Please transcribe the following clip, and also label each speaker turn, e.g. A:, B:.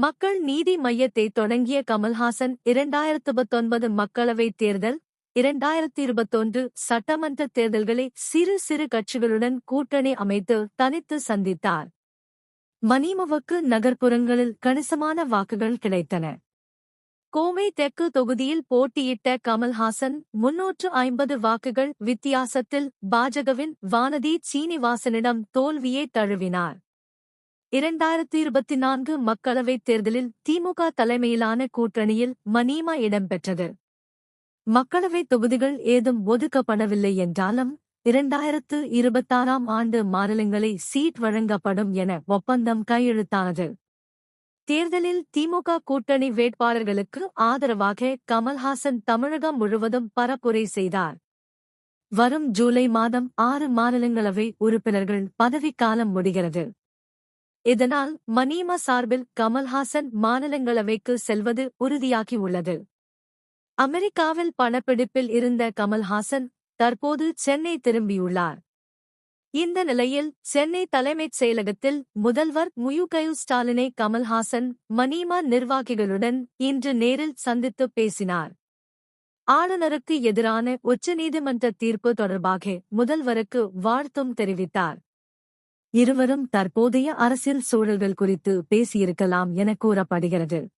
A: மக்கள் நீதி மையத்தை தொடங்கிய கமல்ஹாசன் இரண்டாயிரத்து பத்தொன்பது மக்களவைத் தேர்தல் இரண்டாயிரத்தி இருபத்தொன்று சட்டமன்ற தேர்தல்களை சிறு சிறு கட்சிகளுடன் கூட்டணி அமைத்து தனித்து சந்தித்தார். மணிமவுக்கு நகர்ப்புறங்களில் கணிசமான வாக்குகள் கிடைத்தன. கோவை தெற்கு தொகுதியில் போட்டியிட்ட கமல்ஹாசன் முன்னூற்று ஐம்பது வாக்குகள் வித்தியாசத்தில் பாஜகவின் வானதி சீனிவாசனிடம் தோல்வியை தழுவினார். இரண்டாயிரத்தி இருபத்தி நான்கு மக்களவைத் தேர்தலில் திமுக தலைமையிலான கூட்டணியில் மணீமா இடம்பெற்றது. மக்களவைத் தொகுதிகள் ஏதும் ஒதுக்கப்படவில்லை என்றாலும் இரண்டாயிரத்து இருபத்தாறாம் ஆண்டு மாநிலங்களை சீட் வழங்கப்படும் என ஒப்பந்தம் கையெழுத்தானது. தேர்தலில் திமுக கூட்டணி வேட்பாளர்களுக்கு ஆதரவாக கமல்ஹாசன் தமிழகம் முழுவதும் பரப்புரை செய்தார். வரும் ஜூலை மாதம் ஆறு மாநிலங்களவை உறுப்பினர்கள் பதவிக்காலம் முடிகிறது. இதனால் மனீமா சார்பில் கமல்ஹாசன் மாநிலங்களவைக்கு செல்வது உறுதியாகியுள்ளது அமெரிக்காவில் பணப்பிடிப்பில் இருந்த கமல்ஹாசன் தற்போது சென்னை திரும்பியுள்ளார். இந்த நிலையில் சென்னை தலைமைச் செயலகத்தில் முதல்வர் முயுகயு ஸ்டாலினை கமல்ஹாசன் மனீமா நிர்வாகிகளுடன் இன்று நேரில் சந்தித்து பேசினார். ஆளுநருக்கு எதிரான உச்சநீதிமன்ற தீர்ப்பு தொடர்பாக முதல்வருக்கு வாழ்த்தும் தெரிவித்தார். இருவரும் தற்போதைய அரசியல் சூழல்கள் குறித்து பேசியிருக்கலாம் என கூறப்படுகிறது.